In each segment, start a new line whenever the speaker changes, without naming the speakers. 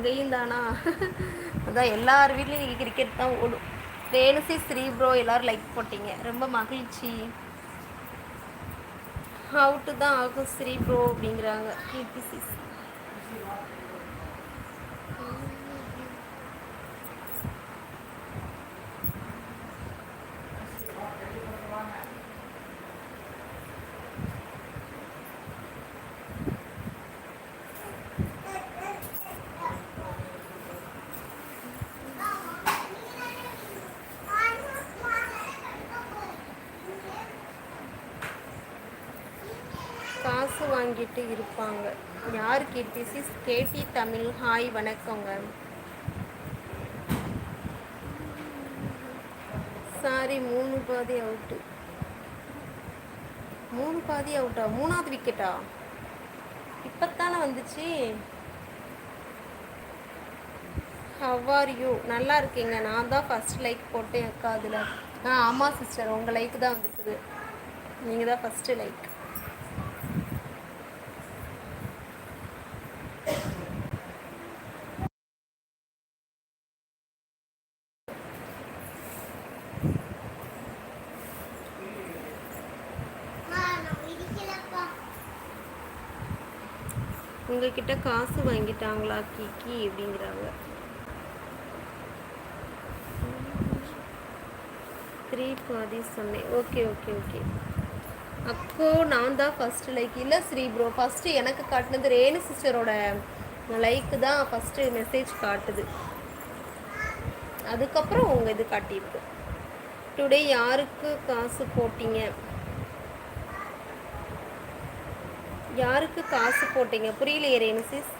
இங்கேயும் தானா? அதான் எல்லார் வீட்லேயும் கிரிக்கெட் தான் ஓடும். ரேணுசி ஸ்ரீ ப்ரோ எல்லோரும் லைக் போட்டீங்க. ரொம்ப மகிழ்ச்சி. அவுட்டு தான் ஆகும் ஸ்ரீ ப்ரோ அப்படிங்கிறாங்க. கீர்த்தி சிஸ் காசு வாங்கிட்டு இருப்பாங்க. யார் கீர்த்தி சிஸ் கேடி தமிழ் ஹாய் வணக்கங்க. சாரி மூணு பாதி அவுட்டு மூணு பாதி அவுட்டா மூணாவது விக்கெட்டா இப்போத்தானே வந்துச்சு? ஹவ்வார் யூ நல்லா இருக்கீங்க. நான் தான் ஃபஸ்ட் லைக் போட்டேன் அக்கா அதில். ஆ ஆமாம் சிஸ்டர் உங்கள் லைக் தான் வந்துருக்குது. நீங்கள் தான் ஃபஸ்ட்டு லைக் உங்ககிட்ட காசு வாங்கிட்டாங்களா கிக்கி? அப்படிங்கிறாங்க. த்ரீ பாதி சொன்னேன். ஓகே ஓகே ஓகே அப்போ நான் தான் ஃபஸ்ட்டு லைக் இல்லை ஸ்ரீ ப்ரோ ஃபஸ்ட்டு எனக்கு காட்டினது ரேணு சிஸ்டரோட லைக்கு தான் ஃபஸ்ட்டு மெசேஜ் காட்டுது. அதுக்கப்புறம் உங்கள் இது காட்டியிருக்கு. டுடே யாருக்கு காசு போட்டீங்க? யாருக்கு காசு போட்டீங்க? புரியலையே ரேணு சிஸ்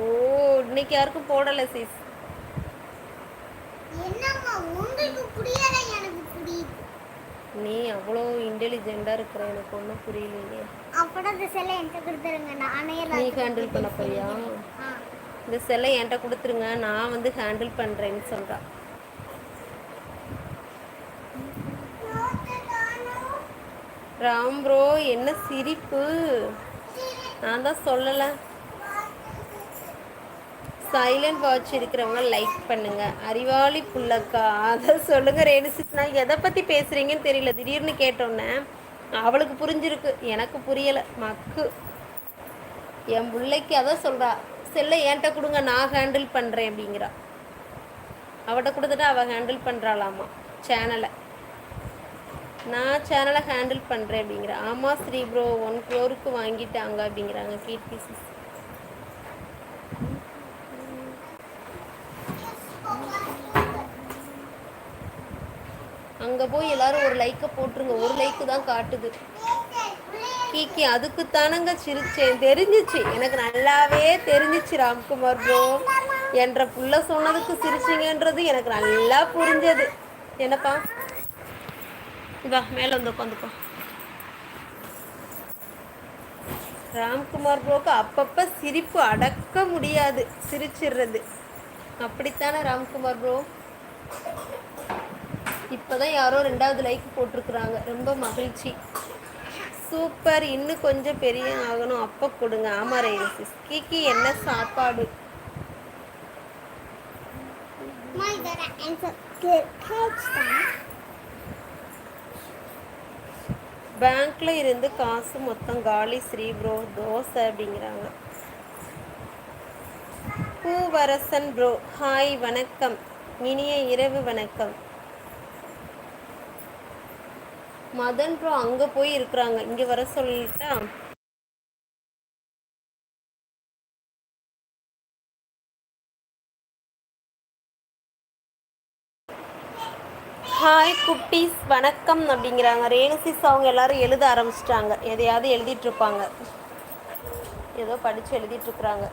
ஓ இன்னைக்கு யாருக்கும் போடலை சிஸ் நீ அவ்வளோ இன்டெலிஜென்ட்டாக இருக்கிற எனக்கு ஒன்றும் புரியலையே.
அப்படம் இந்த செல்லை என்கிட்ட கொடுத்துருங்க. நானே
நீ ஹேண்டில் பண்ண போறியா? இந்த செல்லை என்கிட்ட கொடுத்துருங்க நான் வந்து ஹேண்டில் பண்ணுறேன்னு சொல்கிறா ராம் ப்ரோ என்ன சிரிப்பு? நான் தான் சொல்லலை. சைலண்ட் வாட்ச் இருக்கிறவங்க லைக் பண்ணுங்க. அறிவாளி புள்ளக்கா அதை சொல்லுங்க ரேணுசிஸ் நான் எதை பற்றி பேசுகிறீங்கன்னு தெரியல. திடீர்னு கேட்டோன்னே அவளுக்கு புரிஞ்சிருக்கு. எனக்கு புரியலை. மக்கு. என் பிள்ளைக்கு அதான் சொல்கிறா செல்ல என்கிட்ட கொடுங்க நான் ஹேண்டில் பண்ணுறேன் அப்படிங்கிறா. அவட்ட கொடுத்துட்டு அவள் ஹேண்டில் பண்ணுறாளாமா சேனலை நான் சேனலை ஹேண்டில் பண்ணுறேன் அப்படிங்கிற. ஆமாம் ஸ்ரீ ப்ரோ ஒன் க்ளோருக்கு வாங்கிட்டாங்க அப்படிங்கிறாங்க கீர்த்தி சிஸ் அங்கே போய் எல்லாரும் ஒரு லைக்கை போட்டுருங்க. ஒரு லைக்கு தான் காட்டுது. கீக்கி அதுக்கு தானங்க சிரிச்சேன். தெரிஞ்சிச்சு. எனக்கு நல்லாவே தெரிஞ்சிச்சு ராம்குமார் ப்ரோ என்ற புள்ள சொன்னதுக்கு சிரிச்சிங்கன்றது எனக்கு நல்லா புரிஞ்சது. என்னப்பா? வா மேலே வந்து உட்காந்துக்கோ ராம்குமார் ப்ரோக்கு அப்பப்போ சிரிப்பு அடக்க முடியாது சிரிச்சிடுறது அப்படித்தானே ராம்குமார் ப்ரோ? இப்போதான் யாரோ ரெண்டாவது லைக் போட்டிருக்குறாங்க. ரொம்ப மகிழ்ச்சி. சூப்பர். இன்னும் கொஞ்சம் பெரிய ஆகணும் அப்போ கொடுங்க. ஆமாம் சிஸ் கீக்கி என்ன சாப்பாடு? பேங்க்கில் இருந்து காசு மொத்தம் காலி ஸ்ரீ ப்ரோ தோசை அப்படிங்கிறாங்க. பூவரசன் ப்ரோ ஹாய் வணக்கம். இனிய இரவு வணக்கம். மதன் ப்ரோ அங்கே போய் இருக்கிறாங்க. இங்கே வர சொல்லிட்டா? ஹாய் குட்டீஸ். வணக்கம் அப்படிங்கிறாங்க. ரேணுசிஸ் அவங்க எல்லாரும் எழுத ஆரம்பிச்சிட்டாங்க. எதையாவது எழுதிட்டு இருப்பாங்க. ஏதோ படித்து எழுதிட்டு இருக்கிறாங்க.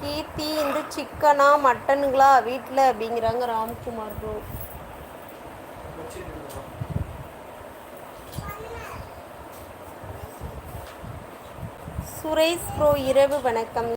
கீர்த்தி இந்த சிக்கனா மட்டனுங்களா வீட்டில் அப்படிங்கிறாங்க ராம்குமார் ப்ரோ சுரேஷ் ப்ரோ இரவு வணக்கம்.